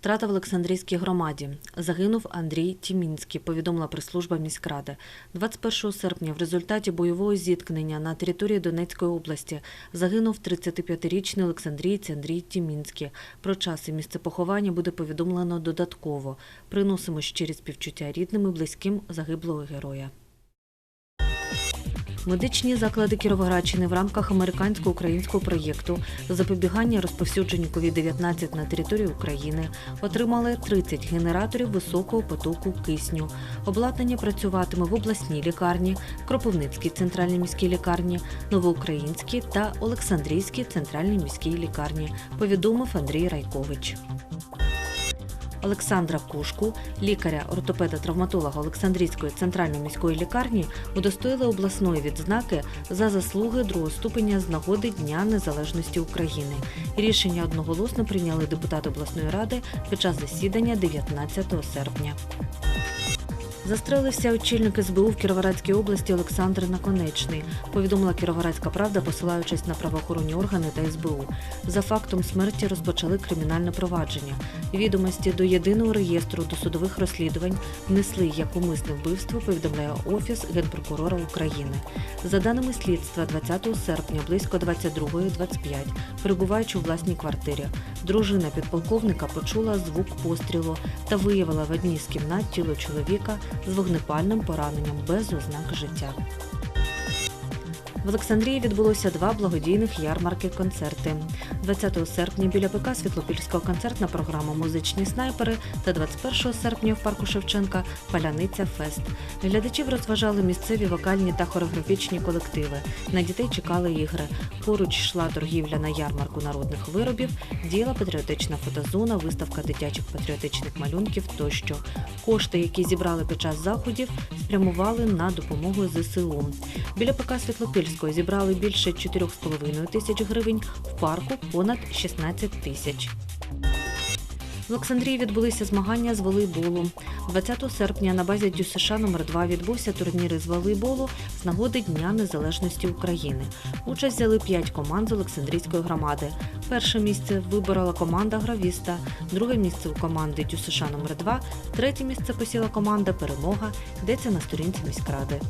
Втрата в Олександрійській громаді. Загинув Андрій Тімінський, повідомила прес-служба міськради. 21 серпня в результаті бойового зіткнення на території Донецької області загинув 35-річний Олександрієць Андрій Тімінський. Про час і місце поховання буде повідомлено додатково. Приносимо щирі співчуття рідним і близьким загиблого героя. Медичні заклади Кіровоградщини в рамках американсько-українського проєкту запобігання розповсюдженню COVID-19 на території України отримали 30 генераторів високого потоку кисню. Обладнання працюватиме в обласній лікарні, Кропивницькій центральній міській лікарні, Новоукраїнській та Олександрійській центральній міській лікарні, повідомив Андрій Райкович. Олександра Кушку, лікаря ортопеда-травматолога Олександрійської центральної міської лікарні, удостоїли обласної відзнаки за заслуги другого ступеня з нагоди Дня Незалежності України. Рішення одноголосно прийняли депутати обласної ради під час засідання 19 серпня. Застрелився очільник СБУ в Кіровоградській області Олександр Наконечний, повідомила Кіровоградська правда, посилаючись на правоохоронні органи та СБУ. За фактом смерті розпочали кримінальне провадження. Відомості до єдиного реєстру досудових розслідувань внесли як умисне вбивство, повідомляє Офіс Генпрокурора України. За даними слідства, 20 серпня близько 22.25, перебуваючи у власній квартирі, дружина підполковника почула звук пострілу та виявила в одній з кімнат тіло чоловіка з вогнепальним пораненням без ознак життя. В Олександрії відбулося два благодійних ярмарки-концерти. 20 серпня біля ПК Світлопільського концертна програма Музичні снайпери та 21 серпня в парку Шевченка Паляниця Фест. Глядачів розважали місцеві вокальні та хореографічні колективи. На дітей чекали ігри. Поруч йшла торгівля на ярмарку народних виробів, діяла патріотична фотозона, виставка дитячих патріотичних малюнків тощо. Кошти, які зібрали під час заходів, спрямували на допомогу ЗСУ. Біля ПК Світлопільського зібрали більше 4,5 тисяч гривень, в парку понад 16 тисяч. В Олександрії відбулися змагання з волейболу. 20 серпня на базі ДЮСШ номер 2 відбувся турнір із волейболу з нагоди Дня Незалежності України. Участь взяли 5 команд з Олександрійської громади. Перше місце виборола команда Гравіста, друге місце у команди ДЮСШ номер 2 третє місце посіла команда Перемога, йдеться на сторінці міськради.